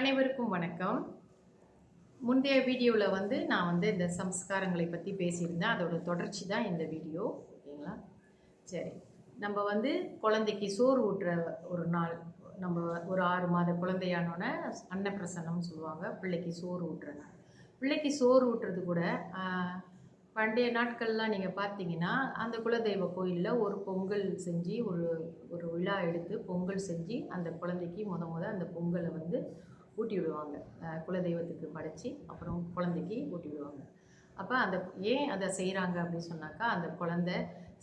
அனைவருக்கும் வணக்கம். முந்தைய வீடியோவில் வந்து நான் வந்து இந்த சம்ஸ்காரங்களை பற்றி பேசியிருந்தேன். அதோட தொடர்ச்சி தான் இந்த வீடியோ. ஓகேங்களா? சரி. நம்ம வந்து குழந்தைக்கு சோறு ஊட்டுற ஒரு நாள் நம்ம ஒரு ஆறு மாத குழந்தையானோன்னே அன்னப்பிரசன்னம்னு சொல்லுவாங்க. பிள்ளைக்கு சோறு ஊட்டுற நாள். பிள்ளைக்கு சோறு ஊட்டுறது கூட பண்டைய நாட்கள்லாம் நீங்கள் பார்த்தீங்கன்னா அந்த குலதெய்வ கோயிலில் ஒரு பொங்கல் செஞ்சு ஒரு ஒரு விழா எடுத்து பொங்கல் செஞ்சு அந்த குழந்தைக்கு முத முத அந்த பொங்கலை வந்து ஊட்டி விடுவாங்க. குலதெய்வத்துக்கு படைச்சி அப்புறம் குழந்தைக்கு ஊட்டி விடுவாங்க. அப்போ அந்த ஏன் அதை செய்கிறாங்க அப்படின்னு சொன்னாக்கா அந்த குழந்தை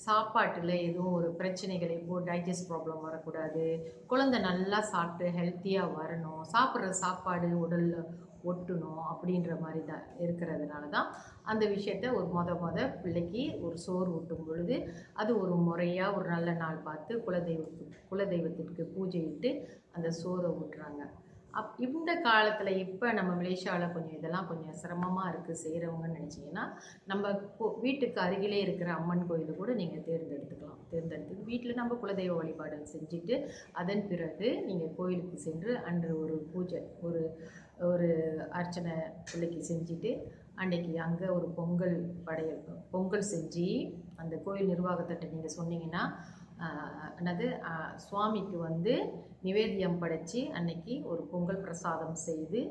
சாப்பாட்டில் எதுவும் ஒரு பிரச்சனைகள் இப்போ டைஜஸ்ட் ப்ராப்ளம் வரக்கூடாது. குழந்தை நல்லா சாப்பிட்டு ஹெல்த்தியாக வரணும். சாப்பிட்ற சாப்பாடு உடலில் ஒட்டணும் அப்படின்ற மாதிரி தான் இருக்கிறதுனால தான் அந்த விஷயத்த ஒரு மொத மொத பிள்ளைக்கு ஒரு சோறு ஊட்டும் பொழுது அது ஒரு முறையாக ஒரு நல்ல நாள் பார்த்து குலதெய்வத்துக்கு குலதெய்வத்திற்கு பூஜையிட்டு அந்த சோறை ஊட்டுறாங்க. அப் இந்த காலத்தில் இப்போ நம்ம மலேசியாவில் கொஞ்சம் இதெல்லாம் கொஞ்சம் சிரமமாக இருக்குது செய்கிறவங்கன்னு நினச்சிங்கன்னா நம்ம வீட்டுக்கு அருகிலே இருக்கிற அம்மன் கோயிலை கூட நீங்கள் தேர்ந்தெடுத்துக்கலாம். தேர்ந்தெடுத்து வீட்டில் நம்ம குலதெய்வ வழிபாடு செஞ்சுட்டு அதன் பிறகு நீங்கள் கோயிலுக்கு சென்று அன்று ஒரு பூஜை ஒரு ஒரு அர்ச்சனை பிள்ளைக்கு செஞ்சுட்டு அன்றைக்கி அங்கே ஒரு பொங்கல் படையல் பொங்கல் செஞ்சு அந்த கோயில் நிர்வாகத்திட்ட நீங்கள் சொன்னீங்கன்னா என்னது? சுவாமிக்கு வந்து நிவேத்தியம் படைத்து அன்னைக்கு ஒரு பொங்கல் பிரசாதம் செய்து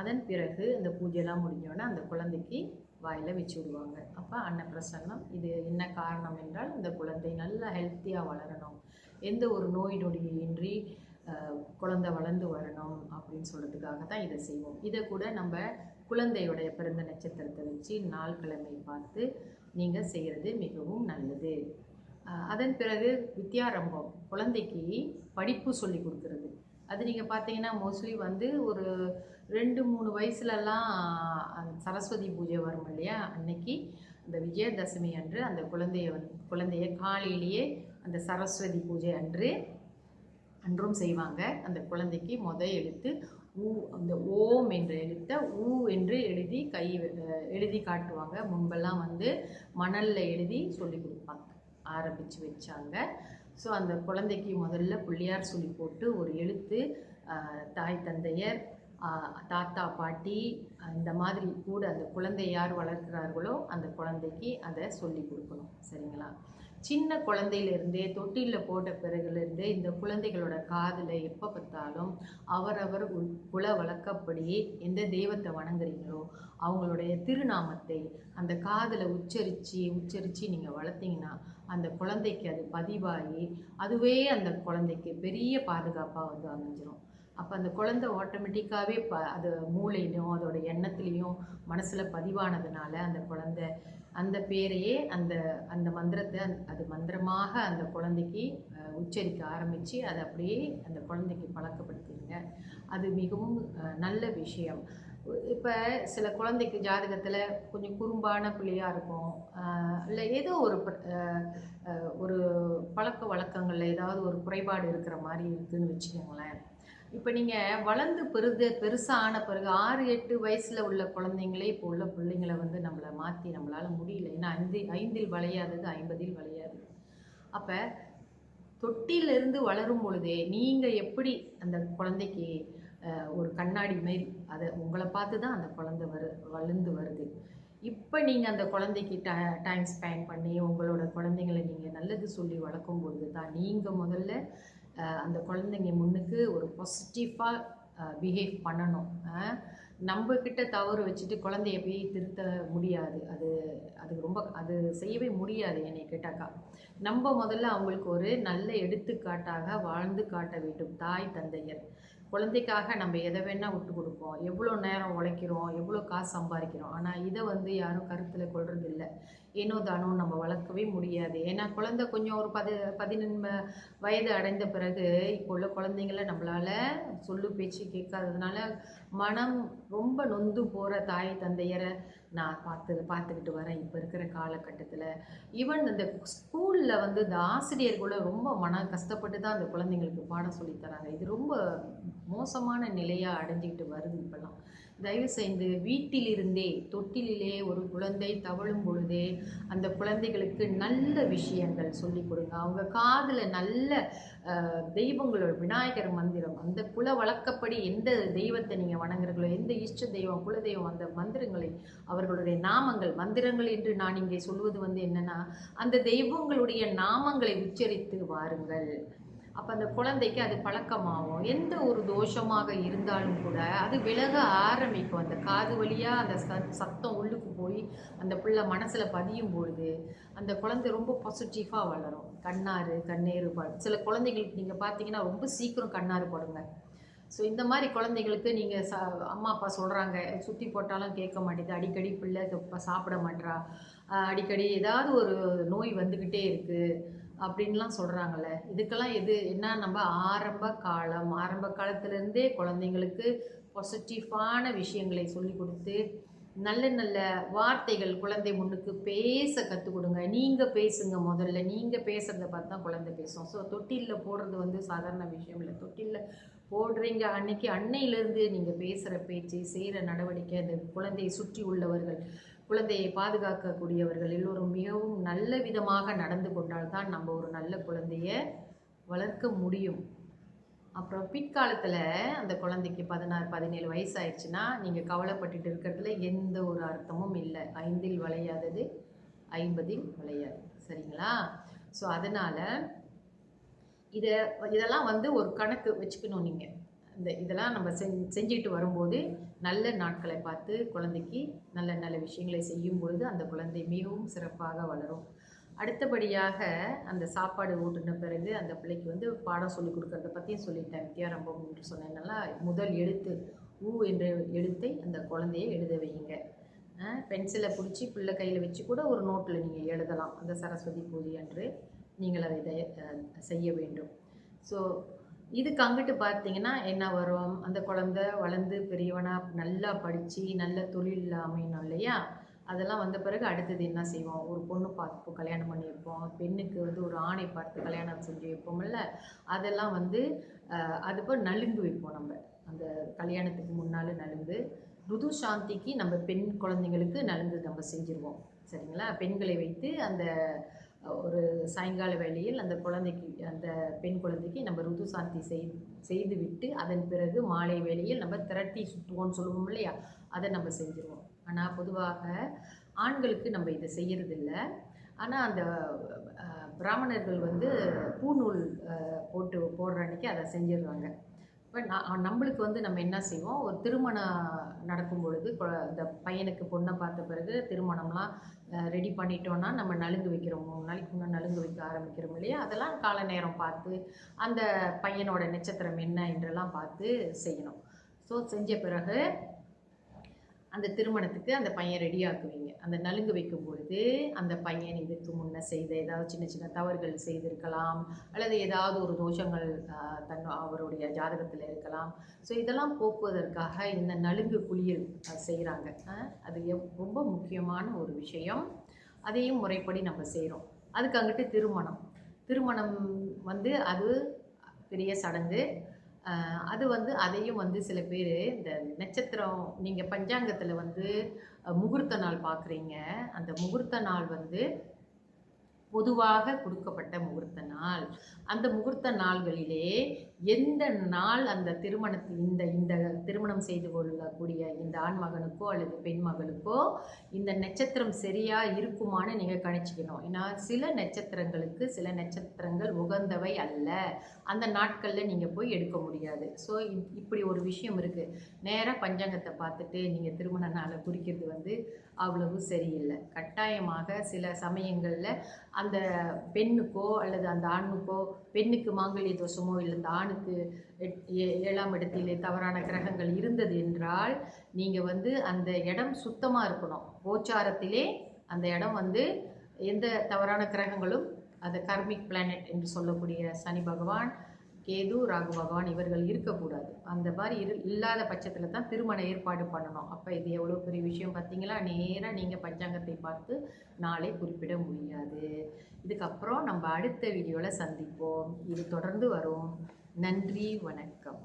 அதன் பிறகு அந்த பூஜையெல்லாம் முடிஞ்சோடனே அந்த குழந்தைக்கு வாயில் வச்சு விடுவாங்க. அப்போ அன்னப்பிரசன்னம் இது என்ன காரணம் என்றால் இந்த குழந்தை நல்லா ஹெல்த்தியாக வளரணும். எந்த ஒரு நோய் நொடியின்றி குழந்தை வளர்ந்து வரணும் அப்படின்னு சொல்கிறதுக்காக தான் இதை செய்வோம். இதை கூட நம்ம குழந்தையுடைய பிறந்த நட்சத்திரத்தை வச்சு நாள் கிழமை பார்த்து நீங்கள் செய்கிறது மிகவும் நல்லது. அதன் பிறகு வித்யாரம்பம் குழந்தைக்கு படிப்பு சொல்லி கொடுக்கறது. அது நீங்கள் பார்த்தீங்கன்னா மோஸ்ட்லி வந்து ஒரு ரெண்டு மூணு வயசுலலாம் அந்த சரஸ்வதி பூஜை வரும் இல்லையா? அன்னைக்கு அந்த விஜயதசமி அன்று அந்த குழந்தைய வந்து குழந்தைய காலையிலேயே அந்த சரஸ்வதி பூஜை அன்று அன்றும் செய்வாங்க. அந்த குழந்தைக்கு முத எழுத்து ஊ அந்த ஓம் என்ற எழுத்தை ஊ என்று எழுதி கை எழுதி காட்டுவாங்க. முன்பெல்லாம் வந்து மணலில் எழுதி சொல்லி கொடுப்பாங்க. ஆரம்பித்து வச்சாங்க. ஸோ அந்த குழந்தைக்கு முதல்ல பிள்ளையார் சொல்லி போட்டு ஒரு எழுத்து தாய் தந்தையர் தாத்தா பாட்டி இந்த மாதிரி கூட அந்த குழந்தை யார் வளர்க்கிறார்களோ அந்த குழந்தைக்கு அதை சொல்லி கொடுக்கணும். சரிங்களா? சின்ன குழந்தையிலேருந்தே தொட்டிலில் போட்ட பிறகுலேருந்தே இந்த குழந்தைகளோட காதில் எப்போ பார்த்தாலும் அவரவர் குல வழக்கப்படி எந்த தெய்வத்தை வணங்குறீங்களோ அவங்களுடைய திருநாமத்தை அந்த காதில் உச்சரித்து உச்சரித்து நீங்கள் வளர்த்தீங்கன்னா அந்த குழந்தைக்கு அது பதிவாகி அதுவே அந்த குழந்தைக்கு பெரிய பாதுகாப்பாக வந்து அமைஞ்சிரும். அப்போ அந்த குழந்தை ஆட்டோமேட்டிக்காகவே ப அது மூளையிலையும் அதோட எண்ணத்துலேயும் மனசில் பதிவானதுனால அந்த குழந்தை அந்த பேரையே அந்த அந்த மந்திரத்தை அது மந்திரமாக அந்த குழந்தைக்கு உச்சரிக்க ஆரம்பித்து அதை அப்படியே அந்த குழந்தைக்கு பழக்கப்படுத்திடுங்க. அது மிகவும் நல்ல விஷயம். இப்போ சில குழந்தைக்கு ஜாதகத்தில் கொஞ்சம் குறும்பான பிள்ளையாக இருக்கும். இல்லை ஏதோ ஒரு ஒரு பழக்க வழக்கங்களில் ஏதாவது ஒரு குறைபாடு இருக்கிற மாதிரி இருக்குதுன்னு வச்சுக்கோங்களேன். இப்போ நீங்கள் வளர்ந்து பெருது பெருசான பிறகு ஆறு எட்டு வயசில் உள்ள குழந்தைங்களே இப்போ உள்ள பிள்ளைங்களை வந்து நம்மளை மாற்றி நம்மளால் முடியல. ஏன்னா ஐந்து ஐந்தில் வளையாதது ஐம்பதில் வளையாது. அப்போ தொட்டிலிருந்து வளரும் பொழுதே நீங்கள் எப்படி அந்த குழந்தைக்கு ஒரு கண்ணாடி மாரி அதை உங்களை பார்த்து தான் அந்த குழந்தை வரு வளர்ந்து வருது. இப்போ நீங்கள் அந்த குழந்தைக்கு ட டைம் ஸ்பெண்ட் பண்ணி உங்களோட குழந்தைங்களை நீங்கள் நல்லது சொல்லி வளர்க்கும் பொழுது தான் நீங்கள் முதல்ல அந்த குழந்தைங்க முன்னுக்கு ஒரு பாசிட்டிவாக பிஹேவ் பண்ணணும். நம்மக்கிட்ட நம்ம கிட்ட தவறு வச்சுட்டு குழந்தைய போய் திருத்த முடியாது. அது அது ரொம்ப அது செய்யவே முடியாது என்னை கேட்டாக்கா. நம்ம முதல்ல அவங்களுக்கு ஒரு நல்ல எடுத்துக்காட்டாக வாழ்ந்து காட்ட வேண்டும். தாய் தந்தையர். குழந்தைக்காக நம்ம எதை வேணால் விட்டு கொடுப்போம். எவ்வளோ நேரம் உழைக்கிறோம் எவ்வளோ காசு சம்பாதிக்கிறோம். ஆனால் இதை வந்து யாரும் கருத்தில் கொள்வது இல்லை. ஏனோ தானோ நம்ம வளர்க்கவே முடியாது. ஏன்னா குழந்தை கொஞ்சம் ஒரு பதி பதினெண்டு வயது அடைந்த பிறகு இப்போ உள்ள குழந்தைங்கள நம்மளால சொல்லு பேச்சு கேட்காததுனால மனம் ரொம்ப நொந்து போகிற தாய் தந்தையரை நான் பார்த்து பார்த்துக்கிட்டு வரேன். இப்போ இருக்கிற காலகட்டத்தில். ஈவன் இந்த ஸ்கூல் ஸ்கூலில் வந்து இந்த ஆசிரியர் கூட ரொம்ப மன கஷ்டப்பட்டு தான் அந்த குழந்தைங்களுக்கு பாடம் சொல்லித் தராங்க. இது ரொம்ப மோசமான நிலையாக அடைஞ்சிக்கிட்டு வருது இப்போல்லாம். தயவு செய்து வீட்டிலிருந்தே தொட்டிலிலே ஒரு குழந்தை தவழும் பொழுதே அந்த குழந்தைகளுக்கு நல்ல விஷயங்கள் சொல்லிக் கொடுங்க. அவங்க காதில் நல்ல தெய்வங்களோட விநாயகர் மந்திரம் அந்த குல வழக்கப்படி எந்த தெய்வத்தை நீங்கள் வணங்குறீங்களோ எந்த இஷ்ட தெய்வம் குலதெய்வம் அந்த மந்திரங்களை அவர்களுடைய நாமங்கள் மந்திரங்கள் என்று நான் இங்கே சொல்வது வந்து என்னென்னா அந்த தெய்வங்களுடைய நாமங்களை உச்சரித்து வாருங்கள். அப்போ அந்த குழந்தைக்கு அது பழக்கமாகும். எந்த ஒரு தோஷமாக இருந்தாலும் கூட அது விலக ஆரம்பிக்கும். அந்த காது வழியாக அந்த சத்தம் உள்ளுக்கு போய் அந்த பிள்ளை மனசில் பதியும் பொழுது அந்த குழந்தை ரொம்ப பாசிட்டிவாக வளரும். கண்ணாறு கண்ணீர் சில குழந்தைங்களுக்கு நீங்கள் பார்த்தீங்கன்னா ரொம்ப சீக்கிரம் கண்ணாறு படுங்க. ஸோ இந்த மாதிரி குழந்தைங்களுக்கு நீங்கள் சா அம்மா அப்பா சொல்கிறாங்க சுற்றி போட்டாலும் கேட்க மாட்டேது. அடிக்கடி பிள்ளை இப்ப சாப்பிட மாட்றா. அடிக்கடி ஏதாவது ஒரு நோய் வந்துக்கிட்டே இருக்குது அப்படின்லாம் சொல்கிறாங்கல்ல இதுக்கெல்லாம் எது என்ன நம்ம ஆரம்ப காலம்? ஆரம்ப காலத்துலேருந்தே குழந்தைங்களுக்கு பாசிட்டிவான விஷயங்களை சொல்லி கொடுத்து நல்ல நல்ல வார்த்தைகள் குழந்தை முன்னுக்கு பேச கற்றுக் கொடுங்க. நீங்கள் பேசுங்க முதல்ல. நீங்கள் பேசுகிறத பார்த்து தான் குழந்தை பேசும். ஸோ தொட்டிலில் போடுறது வந்து சாதாரண விஷயம் இல்லை. தொட்டிலில் போடுறீங்க அன்னைக்கு அன்னையிலேருந்து நீங்கள் பேசுகிற பேச்சு செய்கிற நடவடிக்கை அந்த குழந்தையை சுற்றி உள்ளவர்கள். குழந்தையை பாதுகாக்கக்கூடியவர்கள் எல்லோரும் மிகவும் நல்ல விதமாக நடந்து கொண்டால் தான் நம்ம ஒரு நல்ல குழந்தைய வளர்க்க முடியும். அப்புறம் பிற்காலத்தில் அந்த குழந்தைக்கு பதினாறு பதினேழு வயசு ஆயிடுச்சுன்னா நீங்கள் கவலைப்பட்டுட்டு இருக்கிறதுல எந்த ஒரு அர்த்தமும் இல்லை. ஐந்தில் விளையாதது ஐம்பதில் விளையாது. சரிங்களா? ஸோ அதனால் இதை இதெல்லாம் வந்து ஒரு கணக்கு வச்சுக்கணும் நீங்கள் இந்த இதெல்லாம் நம்ம செஞ் செஞ்சுட்டு வரும்போது நல்ல நாட்களை பார்த்து குழந்தைக்கு நல்ல நல்ல விஷயங்களை செய்யும் பொழுது அந்த குழந்தை மிகவும் சிறப்பாக வளரும். அடுத்தபடியாக அந்த சாப்பாடு ஊட்டின பிறகு அந்த பிள்ளைக்கு வந்து பாடம் சொல்லி கொடுக்கறத பற்றியும் சொல்லிட்டேன். வித்யாரம்பம் என்று சொன்னேன்னா முதல் எழுத்து ஊ என்ற எழுத்தை அந்த குழந்தையை எழுத வையுங்க. பென்சிலை பிடிச்சி பிள்ளை கையில் வச்சு கூட ஒரு நோட்டில் நீங்கள் எழுதலாம். அந்த சரஸ்வதி பூஜை அன்று நீங்கள் அதை செய்ய வேண்டும். ஸோ இதுக்கு அங்கிட்டு பார்த்தீங்கன்னா என்ன வரும்? அந்த குழந்த வளர்ந்து பெரியவனாக நல்லா படித்து நல்ல தொழில் அமையணும் இல்லையா? அதெல்லாம் வந்த பிறகு அடுத்தது என்ன செய்வோம்? ஒரு பொண்ணு பார்த்து கல்யாணம் பண்ணி வைப்போம் பெண்ணுக்கு வந்து ஒரு ஆணை பார்த்து கல்யாணம் செஞ்சு வைப்போம்ல? அதெல்லாம் வந்து அது போல் நலுங்கு வைப்போம் நம்ம. அந்த கல்யாணத்துக்கு முன்னால் நலுங்கு. ருது சாந்திக்கு நம்ம பெண் குழந்தைங்களுக்கு நலுங்கு நம்ம செஞ்சுருவோம். சரிங்களா? பெண்களை வைத்து அந்த ஒரு சாயங்கால வேளையில் அந்த குழந்தைக்கு அந்த பெண் குழந்தைக்கு நம்ம ருது சாந்தி செய் செய்து விட்டு அதன் பிறகு மாலை வேளையில் நம்ம திரட்டி சுற்றுவோம்னு சொல்லுவோம் இல்லையா? அதை நம்ம செஞ்சுருவோம். ஆனால் பொதுவாக ஆண்களுக்கு நம்ம இதை செய்யறதில்ல. ஆனால் அந்த பிராமணர்கள் வந்து பூநூல் போட்டு போடுற அன்னைக்கு அதை செஞ்சிடுறாங்க. இப்போ நான் நம்மளுக்கு வந்து நம்ம என்ன செய்வோம்? ஒரு திருமணம் நடக்கும் பொழுது இந்த பையனுக்கு பொண்ணை பார்த்த பிறகு திருமணம்லாம் ரெடி பண்ணிட்டோன்னா நம்ம நலுங்கு வைக்கிறோம். மூணு நாளைக்கு முன்னே நலுங்கு வைக்க ஆரம்பிக்கிறோம் இல்லையா? அதெல்லாம் கால நேரம் பார்த்து அந்த பையனோட நட்சத்திரம் என்ன என்றெல்லாம் பார்த்து செய்யணும். ஸோ செஞ்ச பிறகு அந்த திருமணத்துக்கு அந்த பையன் ரெடி ஆக்குவீங்க அந்த நலுங்கு வைக்கும் பொழுது அந்த பையன் இதுக்கு முன்ன செய்த ஏதாவது சின்ன சின்ன தவறுகள் செய்திருக்கலாம். அல்லது ஏதாவது ஒரு தோஷங்கள் தன் அவருடைய ஜாதகத்தில் இருக்கலாம். ஸோ இதெல்லாம் போக்குவதற்காக இந்த நலுங்கு குளியல் செய்கிறாங்க அது ரொம்ப முக்கியமான ஒரு விஷயம். அதையும் முறைப்படி நம்ம செய்கிறோம் அதுக்கு அங்கிட்டு திருமணம். திருமணம் வந்து அது பெரிய சடங்கு. அது வந்து அதையும் வந்து சில பேர் இந்த நட்சத்திரம் நீங்கள் பஞ்சாங்கத்தில் வந்து முகூர்த்த நாள் பார்க்குறீங்க அந்த முகூர்த்த நாள் வந்து பொதுவாக கொடுக்கப்பட்ட முகூர்த்த நாள். அந்த முகூர்த்த நாள்களிலே எந்த நாள் அந்த திருமணத்தில் இந்த இந்த திருமணம் செய்து கொள்ளக்கூடிய இந்த ஆண் மகனுக்கோ அல்லது பெண் மகளுக்கோ இந்த நட்சத்திரம் சரியாக இருக்குமான்னு நீங்கள் கணிச்சிக்கணும். ஏன்னா சில நட்சத்திரங்களுக்கு சில நட்சத்திரங்கள் உகந்தவை அல்ல. அந்த நாட்களில் நீங்கள் போய் எடுக்க முடியாது. ஸோ இப்படி ஒரு விஷயம் இருக்குது நேராக பஞ்சாங்கத்தை பார்த்துட்டு நீங்கள் திருமண நாளை குறிக்கிறது வந்து அவ்வளவு சரியில்லை. கட்டாயமாக சில சமயங்களில் அந்த பெண்ணுக்கோ அல்லது அந்த ஆணுக்கோ பெண்ணுக்கு மாங்கல்ய தோஷமோ இல்லை அந்த ஆணுக்கு எட்- ஏ- ஏழாம் இடத்திலே தவறான கிரகங்கள் இருந்தது என்றால் நீங்கள் வந்து அந்த இடம் சுத்தமாக இருக்கணும். கோச்சாரத்திலே அந்த இடம் வந்து எந்த தவறான கிரகங்களும் அது கர்மிக் பிளானட் என்று சொல்லக்கூடிய சனி பகவான் கேது ராகு பகவான் இவர்கள் இருக்கக்கூடாது. அந்த மாதிரி இரு இல்லாத பட்சத்தில் தான் திருமண ஏற்பாடு பண்ணணும். அப்போ இது எவ்வளோ பெரிய விஷயம் பார்த்தீங்களா நேராக நீங்கள் பஞ்சாங்கத்தை பார்த்து நாளை குறிப்பிட முடியாது. இதுக்கப்புறம் நம்ம அடுத்த வீடியோவில் சந்திப்போம். இது தொடர்ந்து வரும். நன்றி வணக்கம்.